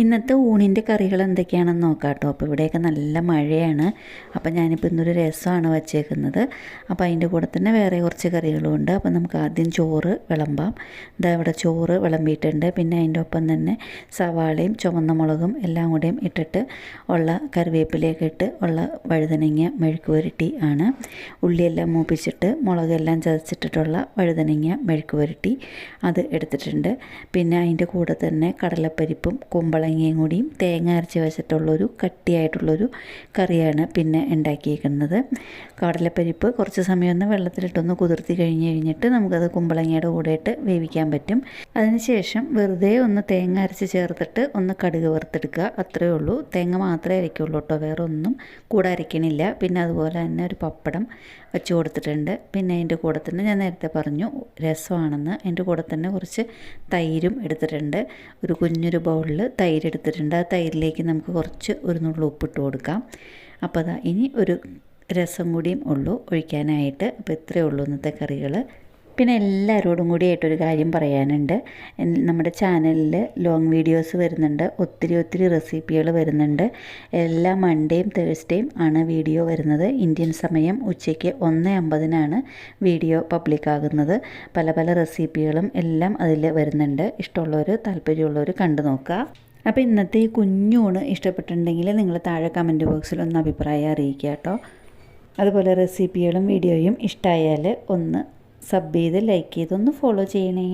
ഇന്നത്തെ ഊണിന്റെ കറികൾ എന്തൊക്കെയാണെന്ന് നോക്കാം കേട്ടോ അപ്പോൾ ഇവിടെയൊക്കെ നല്ല മഴയാണ്. അപ്പോൾ ഞാനിപ്പോൾ ഇന്നൊരു രസമാണ് വച്ചേക്കുന്നത്. അപ്പോൾ അതിന്റെ കൂടെ തന്നെ വേറെ കുറച്ച് കറികളും ഉണ്ട്. അപ്പോൾ നമുക്ക് ആദ്യം ചോറ് വിളമ്പാം. ഇതാ ഇവിടെ ചോറ് വിളമ്പിയിട്ടുണ്ട്. പിന്നെ അതിന്റെ ഒപ്പം തന്നെ സവാളയും ചുവന്ന മുളകും എല്ലാം കൂടെയും ഇട്ടിട്ട് ഉള്ള കറിവേപ്പിലയൊക്കെ ഇട്ട് ഉള്ള വഴുതനങ്ങ മെഴുക്ക് പുരട്ടി ആണ്. ഉള്ളിയെല്ലാം മൂപ്പിച്ചിട്ട് മുളകെല്ലാം ചതച്ചിട്ടിട്ടുള്ള വഴുതനങ്ങ മെഴുക്ക് പുരട്ടി അത് എടുത്തിട്ടുണ്ട്. പിന്നെ അതിന്റെ കൂടെ തന്നെ കടലപ്പരിപ്പും കുമ്പളങ്ങയും കൂടിയും തേങ്ങ അരച്ച് വെച്ചിട്ടുള്ളൊരു കട്ടിയായിട്ടുള്ളൊരു കറിയാണ് പിന്നെ ഉണ്ടാക്കിയേക്കുന്നത്. കടലപ്പരിപ്പ് കുറച്ച് സമയം ഒന്ന് വെള്ളത്തിലിട്ടൊന്ന് കുതിർത്തി കഴിഞ്ഞ് കഴിഞ്ഞിട്ട് നമുക്കത് കുമ്പളങ്ങയുടെ കൂടെ ഇട്ട് വേവിക്കാൻ പറ്റും. അതിനുശേഷം വെറുതെ ഒന്ന് തേങ്ങ അരച്ച് ചേർത്തിട്ട് ഒന്ന് കടുക് വറുത്തെടുക്കുക. അത്രയേ ഉള്ളൂ. തേങ്ങ മാത്രമേ അരയ്ക്കുള്ളൂ കേട്ടോ. വേറെ ഒന്നും കൂടെ അരയ്ക്കണില്ല. പിന്നെ അതുപോലെ തന്നെ ഒരു പപ്പടം വെച്ച് കൊടുത്തിട്ടുണ്ട്. പിന്നെ അതിന്റെ കൂടെ തന്നെ ഞാൻ നേരത്തെ പറഞ്ഞു രസമാണെന്ന്. അതിന്റെ കൂടെ തന്നെ കുറച്ച് തൈരും എടുത്തിട്ടുണ്ട്. ഒരു കുഞ്ഞൊരു ബൗളിൽ തൈര് എടുത്തിട്ടുണ്ട് ആ തൈരിലേക്ക് നമുക്ക് കുറച്ച് ഒരു നുള്ളു ഉപ്പിട്ട് കൊടുക്കാം. അപ്പോൾ അതാ ഇനി ഒരു രസം കൂടിയും ഉള്ളൂ ഒഴിക്കാനായിട്ട്. അപ്പോൾ ഇത്രയേ ഉള്ളൂ ഇന്നത്തെ കറികൾ പിന്നെ എല്ലാവരോടും കൂടി ആയിട്ടൊരു കാര്യം പറയാനുണ്ട്. നമ്മുടെ ചാനലിൽ ലോങ് വീഡിയോസ് വരുന്നുണ്ട്. ഒത്തിരി ഒത്തിരി റെസിപ്പികൾ വരുന്നുണ്ട്. എല്ലാ മൺഡേയും തേഴ്സ്ഡേയും ആണ് വീഡിയോ വരുന്നത്. ഇന്ത്യൻ സമയം ഉച്ചയ്ക്ക് ഒന്ന് അമ്പതിനാണ് വീഡിയോ പബ്ലിക് ആകുന്നത്. പല പല റെസിപ്പികളും എല്ലാം അതിൽ വരുന്നുണ്ട്. ഇഷ്ടമുള്ളവർ താല്പര്യമുള്ളവർ കണ്ടു നോക്കുക. അപ്പോൾ ഇന്നത്തെ ഈ കുഞ്ഞൂണ് ഇഷ്ടപ്പെട്ടിട്ടുണ്ടെങ്കിൽ നിങ്ങൾ താഴെ കമന്റ് ബോക്സിൽ ഒന്ന് അഭിപ്രായം അറിയിക്കുക കേട്ടോ. അതുപോലെ റെസിപ്പികളും വീഡിയോയും ഇഷ്ടമായാൽ ഒന്ന് സബ് ചെയ്ത് ലൈക്ക് ചെയ്ത് ഒന്ന് ഫോളോ ചെയ്യണേ.